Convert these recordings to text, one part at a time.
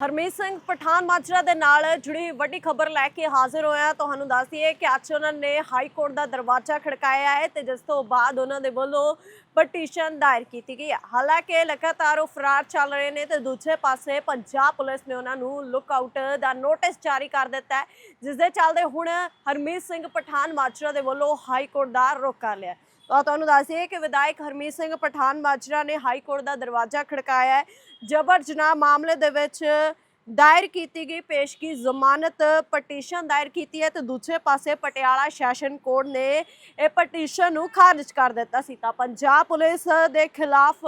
ਹਰਮੀਤ ਸਿੰਘ ਪਠਾਨ ਮਾਜਰਾ ਦੇ ਨਾਲ ਜੁੜੀ ਵੱਡੀ ਖਬਰ ਲੈ ਕੇ ਹਾਜ਼ਰ ਹੋਇਆ। ਤੁਹਾਨੂੰ ਦੱਸ ਦਈਏ ਕਿ ਅੱਜ ਉਹਨਾਂ ਨੇ ਹਾਈ ਕੋਰਟ ਦਾ ਦਰਵਾਜ਼ਾ ਖੜਕਾਇਆ ਹੈ ਤੇ ਜਿਸ ਤੋਂ ਬਾਅਦ ਉਹਨਾਂ ਦੇ ਵੱਲੋਂ ਪਟੀਸ਼ਨ ਦਾਇਰ ਕੀਤੀ ਗਈ ਹੈ। ਹਾਲਾਂਕਿ ਲਗਾਤਾਰ ਉਹ ਫਰਾਰ ਚੱਲ ਰਹੇ ਨੇ ਤੇ ਦੂਜੇ ਪਾਸੇ ਪੰਜਾਬ ਪੁਲਿਸ ਨੇ ਉਹਨਾਂ ਨੂੰ ਲੁੱਕ ਆਊਟ ਦਾ ਨੋਟਿਸ ਜਾਰੀ ਕਰ ਦਿੱਤਾ ਹੈ, ਜਿਸ ਦੇ ਚੱਲਦੇ ਹੁਣ ਹਰਮੀਤ ਸਿੰਘ ਪਠਾਨ ਮਾਜਰਾ ਦੇ ਵੱਲੋਂ ਹਾਈ ਕੋਰਟ ਦਾ ਰੁਖ ਕਰ ਲਿਆ ਤਾਂ ਤੁਹਾਨੂੰ ਦੱਸੀਏ ਕਿ ਵਿਧਾਇਕ ਹਰਮੀਤ ਸਿੰਘ ਪਠਾਨ ਮਾਜਰਾ ਨੇ ਹਾਈ ਕੋਰਟ ਦਾ ਦਰਵਾਜ਼ਾ ਖੜਕਾਇਆ ਹੈ। ਜਬਰ ਜਨਾਹ ਮਾਮਲੇ ਦੇ ਵਿੱਚ ਦਾਇਰ ਕੀਤੀ ਗਈ ਪੇਸ਼ਗੀ ਜ਼ਮਾਨਤ ਪਟੀਸ਼ਨ ਦਾਇਰ ਕੀਤੀ ਹੈ ਤੇ ਦੂਜੇ ਪਾਸੇ ਪਟਿਆਲਾ ਸੈਸ਼ਨ ਕੋਰਟ ਨੇ ਇਹ ਪਟੀਸ਼ਨ ਨੂੰ ਖਾਰਜ ਕਰ ਦਿੱਤਾ ਸੀ। ਤਾਂ ਪੰਜਾਬ ਪੁਲਿਸ ਦੇ ਖਿਲਾਫ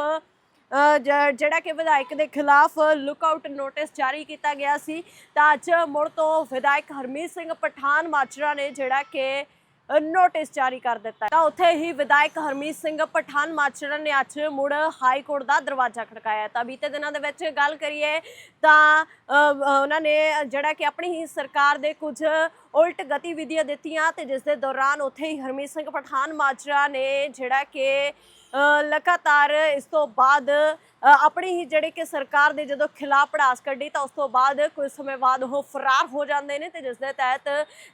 ਜਿਹੜਾ ਕਿ ਵਿਧਾਇਕ ਦੇ ਖਿਲਾਫ ਲੁੱਕਆਊਟ ਨੋਟਿਸ ਜਾਰੀ ਕੀਤਾ ਗਿਆ ਸੀ। ਤਾਂ ਅੱਜ ਮੁੜ ਤੋਂ ਵਿਧਾਇਕ ਹਰਮੀਤ ਸਿੰਘ ਪਠਾਨ ਮਾਜਰਾ ਨੇ ਜਿਹੜਾ ਕਿ ਨੋਟਿਸ ਜਾਰੀ ਕਰ ਦਿੱਤਾ ਤਾਂ ਉੱਥੇ ਹੀ ਵਿਧਾਇਕ ਹਰਮੀਤ ਸਿੰਘ ਪਠਾਨ ਮਾਚੜਾ ਨੇ ਅੱਜ ਮੁੜ ਹਾਈ ਕੋਰਟ ਦਾ ਦਰਵਾਜ਼ਾ ਖੜਕਾਇਆ ਤਾਂ ਬੀਤੇ ਦਿਨਾਂ ਦੇ ਵਿੱਚ ਗੱਲ ਕਰੀਏ ਤਾਂ ਉਹਨਾਂ ਨੇ ਜਿਹੜਾ ਕਿ ਆਪਣੀ ਹੀ ਸਰਕਾਰ ਦੇ ਕੁਝ ਉਲਟ ਗਤੀਵਿਧੀਆਂ ਦਿੱਤੀਆਂ ਤੇ ਜਿਸ ਦੇ ਦੌਰਾਨ ਉੱਥੇ ਹੀ ਹਰਮੀਤ ਸਿੰਘ ਪਠਾਨ ਮਾਜਰਾ ਨੇ ਜਿਹੜਾ ਕਿ ਲਗਾਤਾਰ ਇਸ ਤੋਂ ਬਾਅਦ ਆਪਣੀ ਹੀ ਜਿਹੜੇ ਕਿ ਸਰਕਾਰ ਦੇ ਜਦੋਂ ਖਿਲਾਫ ਪੜਾਸ ਕੱਢੀ ਤਾਂ ਉਸ ਤੋਂ ਬਾਅਦ ਕੁਝ ਸਮੇਂ ਬਾਅਦ ਉਹ ਫਰਾਰ ਹੋ ਜਾਂਦੇ ਨੇ ਤੇ ਜਿਸ ਦੇ ਤਹਿਤ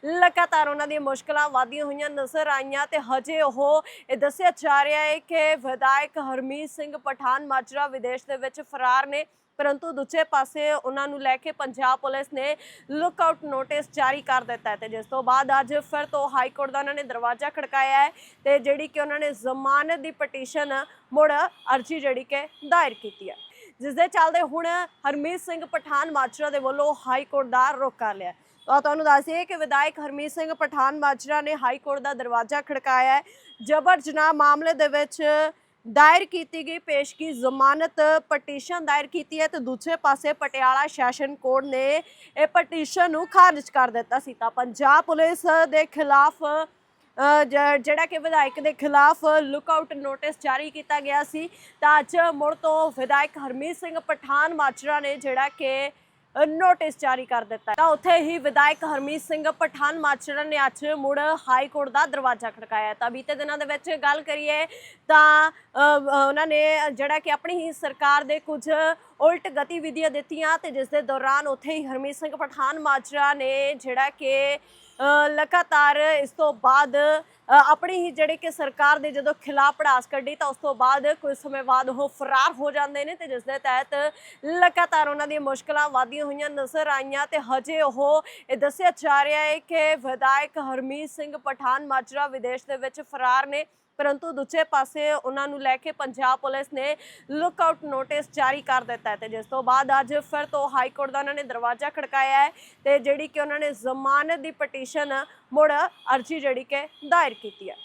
ਲਗਾਤਾਰ ਉਹਨਾਂ ਦੀਆਂ ਮੁਸ਼ਕਲਾਂ ਵਧੀਆਂ ਹੋਈਆਂ ਨਜ਼ਰ ਆਈਆਂ ਤੇ ਹਜੇ ਉਹ ਇਹ ਦੱਸਿਆ ਜਾ ਰਿਹਾ ਹੈ ਕਿ ਵਿਧਾਇਕ ਹਰਮੀਤ ਸਿੰਘ ਪਠਾਨ ਮਾਜਰਾ ਵਿਦੇਸ਼ ਦੇ ਵਿੱਚ ਫਰਾਰ ਨੇ, ਪਰੰਤੂ ਦੂਜੇ ਪਾਸੇ ਉਹਨਾਂ ਨੂੰ ਲੈ ਕੇ ਪੰਜਾਬ ਪੁਲਿਸ ਨੇ ਲੁੱਕਆਊਟ ਨੋਟਿਸ ਜਾਰੀ ਕਰ ਦਿੱਤਾ। ਹੈ ਤੇ ਜਿਸ ਤੋਂ ਬਾਅਦ ਅੱਜ ਫਿਰ ਤੋਂ ਹਾਈ ਕੋਰਟ ਦਾ ਉਹਨਾਂ ਨੇ ਦਰਵਾਜ਼ਾ ਖੜਕਾਇਆ ਹੈ ਤੇ ਜਿਹੜੀ ਕਿ ਉਹਨਾਂ ਨੇ ਜ਼ਮਾਨਤ ਦੀ ਪਟੀਸ਼ਨ ਮੁੜ ਅਰਜੀ ਜਿਹੜੀ ਕਿ ਦਾਇਰ ਕੀਤੀ ਹੈ। ਜਿਸ ਦੇ ਚੱਲਦੇ ਹੁਣ ਹਰਮੀਤ ਸਿੰਘ ਪਠਾਨ ਮਾਜਰਾ ਦੇ ਵੱਲੋਂ ਹਾਈ ਕੋਰਟ ਦਾ ਰੁਖ ਕਰ ਲਿਆ ਤਾਂ ਤੁਹਾਨੂੰ ਦੱਸੀਏ ਕਿ ਵਿਧਾਇਕ ਹਰਮੀਤ ਸਿੰਘ ਪਠਾਨ ਮਾਜਰਾ ਨੇ ਹਾਈ ਕੋਰਟ ਦਾ ਦਰਵਾਜ਼ਾ ਖੜਕਾਇਆ ਹੈ। ਜਬਰ ਜਨਾਹ ਮਾਮਲੇ ਦੇ ਵਿੱਚ ਦਾਇਰ ਕੀਤੀ ਗਈ ਪੇਸ਼ਗੀ ਜ਼ਮਾਨਤ ਪਟੀਸ਼ਨ ਦਾਇਰ ਕੀਤੀ ਹੈ ਤੇ ਦੂਜੇ ਪਾਸੇ ਪਟਿਆਲਾ ਸੈਸ਼ਨ ਕੋਰਟ ਨੇ ਇਹ ਪਟੀਸ਼ਨ ਨੂੰ ਖਾਰਜ ਕਰ ਦਿੱਤਾ ਸੀ। ਤਾਂ ਪੰਜਾਬ ਪੁਲਿਸ ਦੇ ਖਿਲਾਫ ਜਿਹੜਾ ਕਿ ਵਿਧਾਇਕ ਦੇ ਖਿਲਾਫ ਲੁੱਕਆਊਟ ਨੋਟਿਸ ਜਾਰੀ ਕੀਤਾ ਗਿਆ ਸੀ। ਤਾਂ ਅੱਜ ਮੁੜ ਤੋਂ ਵਿਧਾਇਕ ਹਰਮੀਤ ਸਿੰਘ ਪਠਾਨ ਮਾਜਰਾ ਨੇ ਜਿਹੜਾ ਕਿ ਨੋਟਿਸ ਜਾਰੀ ਕਰ ਦਿੱਤਾ ਤਾਂ ਉੱਥੇ ਹੀ ਵਿਧਾਇਕ ਹਰਮੀਤ ਸਿੰਘ ਪਠਾਨ ਮਾਚੜਾ ਨੇ ਅੱਜ ਮੁੜ ਹਾਈ ਕੋਰਟ ਦਾ ਦਰਵਾਜ਼ਾ ਖੜਕਾਇਆ ਤਾਂ ਬੀਤੇ ਦਿਨਾਂ ਦੇ ਵਿੱਚ ਗੱਲ ਕਰੀਏ ਤਾਂ ਉਹਨਾਂ ਨੇ ਜਿਹੜਾ ਕਿ ਆਪਣੀ ਹੀ ਸਰਕਾਰ ਦੇ ਕੁਝ ਉਲਟ ਗਤੀਵਿਧੀਆਂ ਦਿੱਤੀਆਂ ਤੇ ਜਿਸ ਦੇ ਦੌਰਾਨ ਉੱਥੇ ਹੀ ਹਰਮੀਤ ਸਿੰਘ ਪਠਾਨ ਮਾਜਰਾ ਨੇ ਜਿਹੜਾ ਕਿ ਲਗਾਤਾਰ ਇਸ ਤੋਂ ਬਾਅਦ ਆਪਣੀ ਹੀ ਜਿਹੜੇ ਕਿ ਸਰਕਾਰ ਦੇ ਜਦੋਂ ਖਿਲਾਫ ਪੜਾਸ ਕੱਢੀ ਤਾਂ ਉਸ ਤੋਂ ਬਾਅਦ ਕੁਝ ਸਮੇਂ ਬਾਅਦ ਉਹ ਫਰਾਰ ਹੋ ਜਾਂਦੇ ਨੇ ਤੇ ਜਿਸ ਦੇ ਤਹਿਤ ਲਗਾਤਾਰ ਉਹਨਾਂ ਦੀਆਂ ਮੁਸ਼ਕਲਾਂ ਵਧੀਆਂ ਹੋਈਆਂ ਨਜ਼ਰ ਆਈਆਂ ਤੇ ਹਜੇ ਉਹ ਇਹ ਦੱਸਿਆ ਜਾ ਰਿਹਾ ਹੈ ਕਿ ਵਿਧਾਇਕ ਹਰਮੀਤ ਸਿੰਘ ਪਠਾਨ ਮਾਜਰਾ ਵਿਦੇਸ਼ ਦੇ ਵਿੱਚ ਫਰਾਰ ਨੇ। ਪਰੰਤੂ ਦੂਜੇ ਪਾਸੇ ਉਹਨਾਂ ਨੂੰ ਲੈ ਕੇ ਪੰਜਾਬ ਪੁਲਿਸ ਨੇ ਲੁੱਕ ਆਊਟ ਨੋਟਿਸ ਜਾਰੀ ਕਰ ਦਿੱਤਾ ਹੈ ਤੇ ਜਿਸ ਤੋਂ ਬਾਅਦ ਅੱਜ ਫਿਰ ਤੋਂ ਹਾਈ ਕੋਰਟ ਦਾ ਉਹਨਾਂ ਨੇ ਦਰਵਾਜ਼ਾ ਖੜਕਾਇਆ ਹੈ ਤੇ ਜਿਹੜੀ ਕਿ ਉਹਨਾਂ ਨੇ ਜ਼ਮਾਨਤ ਦੀ ਪਟੀਸ਼ਨ ਮੁੜ ਅਰਜੀ ਜਿਹੜੀ ਕਿ ਦਾਇਰ ਕੀਤੀ ਹੈ।